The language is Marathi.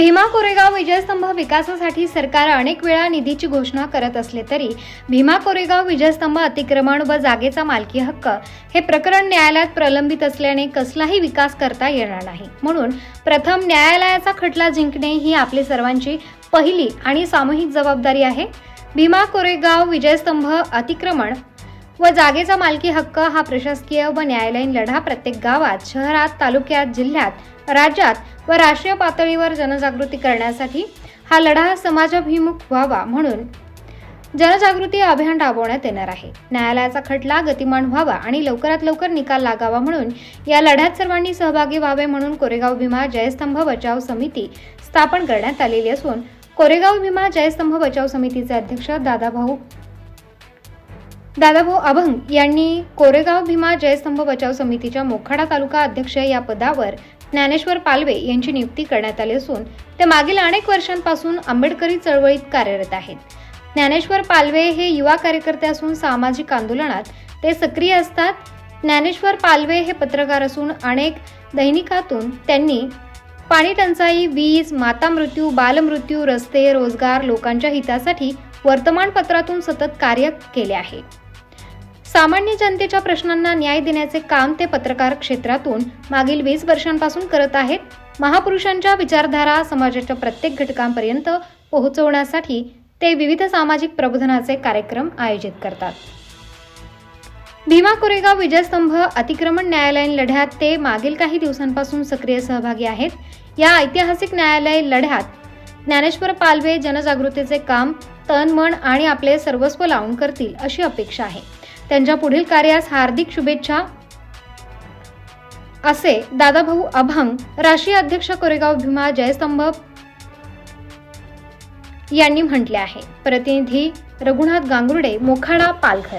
भीमा कोरेगाव विजयस्तंभ विकासासाठी सरकार अनेक वेळा निधीची घोषणा करत असले तरी भीमा कोरेगाव विजयस्तंभ अतिक्रमण व जागेचा मालकी हक्क हे प्रकरण न्यायालयात प्रलंबित असल्याने कसलाही विकास करता येणार नाही. म्हणून प्रथम न्यायालयाचा खटला जिंकणे ही आपली सर्वांची पहिली आणि सामूहिक जबाबदारी आहे. भीमा कोरेगाव विजयस्तंभ अतिक्रमण व जागेचा मालकी हक्क हा प्रशासकीय व न्यायालयीन लढा प्रत्येक गावात शहरात तालुक्यात जिल्ह्यात राज्यात व राष्ट्रीय पातळीवर जनजागृती करण्यासाठी हा लढा समाजाभिमुख व्हावा म्हणून जनजागृती अभियान राबवण्यात येणार आहे. न्यायालयाचा खटला गतिमान व्हावा आणि लवकरात लवकर निकाल लागावा म्हणून या लढ्यात सर्वांनी सहभागी व्हावे म्हणून कोरेगाव भीमा जयस्तंभ बचाव समिती स्थापन करण्यात आलेली असून कोरेगाव भीमा जयस्तंभ बचाव समितीचे अध्यक्ष दादाभाऊ दादाभाऊ अभंग यांनी कोरेगाव भीमा जयस्तंभ बचाव समितीच्या मोखाडा तालुका अध्यक्ष या पदावर ज्ञानेश्वर पालवे यांची नियुक्ती करण्यात आली असून ते मागील अनेक वर्षांपासून आंबेडकरी चळवळीत कार्यरत आहेत. ज्ञानेश्वर पालवे हे युवा कार्यकर्ते असून सामाजिक आंदोलनात ते सक्रिय असतात. ज्ञानेश्वर पालवे हे पत्रकार असून अनेक दैनिकातून त्यांनी पाणी टंचाई वीज माता मृत्यू बालमृत्यू रस्ते रोजगार लोकांच्या हितासाठी वर्तमानपत्रातून सतत कार्य केले आहे. सामान्य जनतेच्या प्रश्नांना न्याय देण्याचे काम ते पत्रकार क्षेत्रातून मागील वीस वर्षांपासून करत आहेत. महापुरुषांच्या विचारधारा समाजाच्या प्रत्येक घटकांपर्यंत पोहोचवण्यासाठी ते विविध सामाजिक प्रबोधनाचे कार्यक्रम आयोजित करतात. भीमा कोरेगाव विजयस्तंभ अतिक्रमण न्यायालयीन लढ्यात ते मागील काही दिवसांपासून सक्रिय सहभागी आहेत. या ऐतिहासिक न्यायालय लढ्यात ज्ञानेश्वर पालवे जनजागृतीचे काम तन मन आणि आपले सर्वस्व लावून करतील अशी अपेक्षा आहे. त्यांच्या पुढील कार्यास हार्दिक शुभेच्छा. असे दादाभाऊ अभंग राष्ट्रीय अध्यक्ष कोरेगाव भीमा जयस्तंभ यांनी म्हटले आहे. प्रतिनिधी रघुनाथ गांगुर्डे मोखाडा पालघर.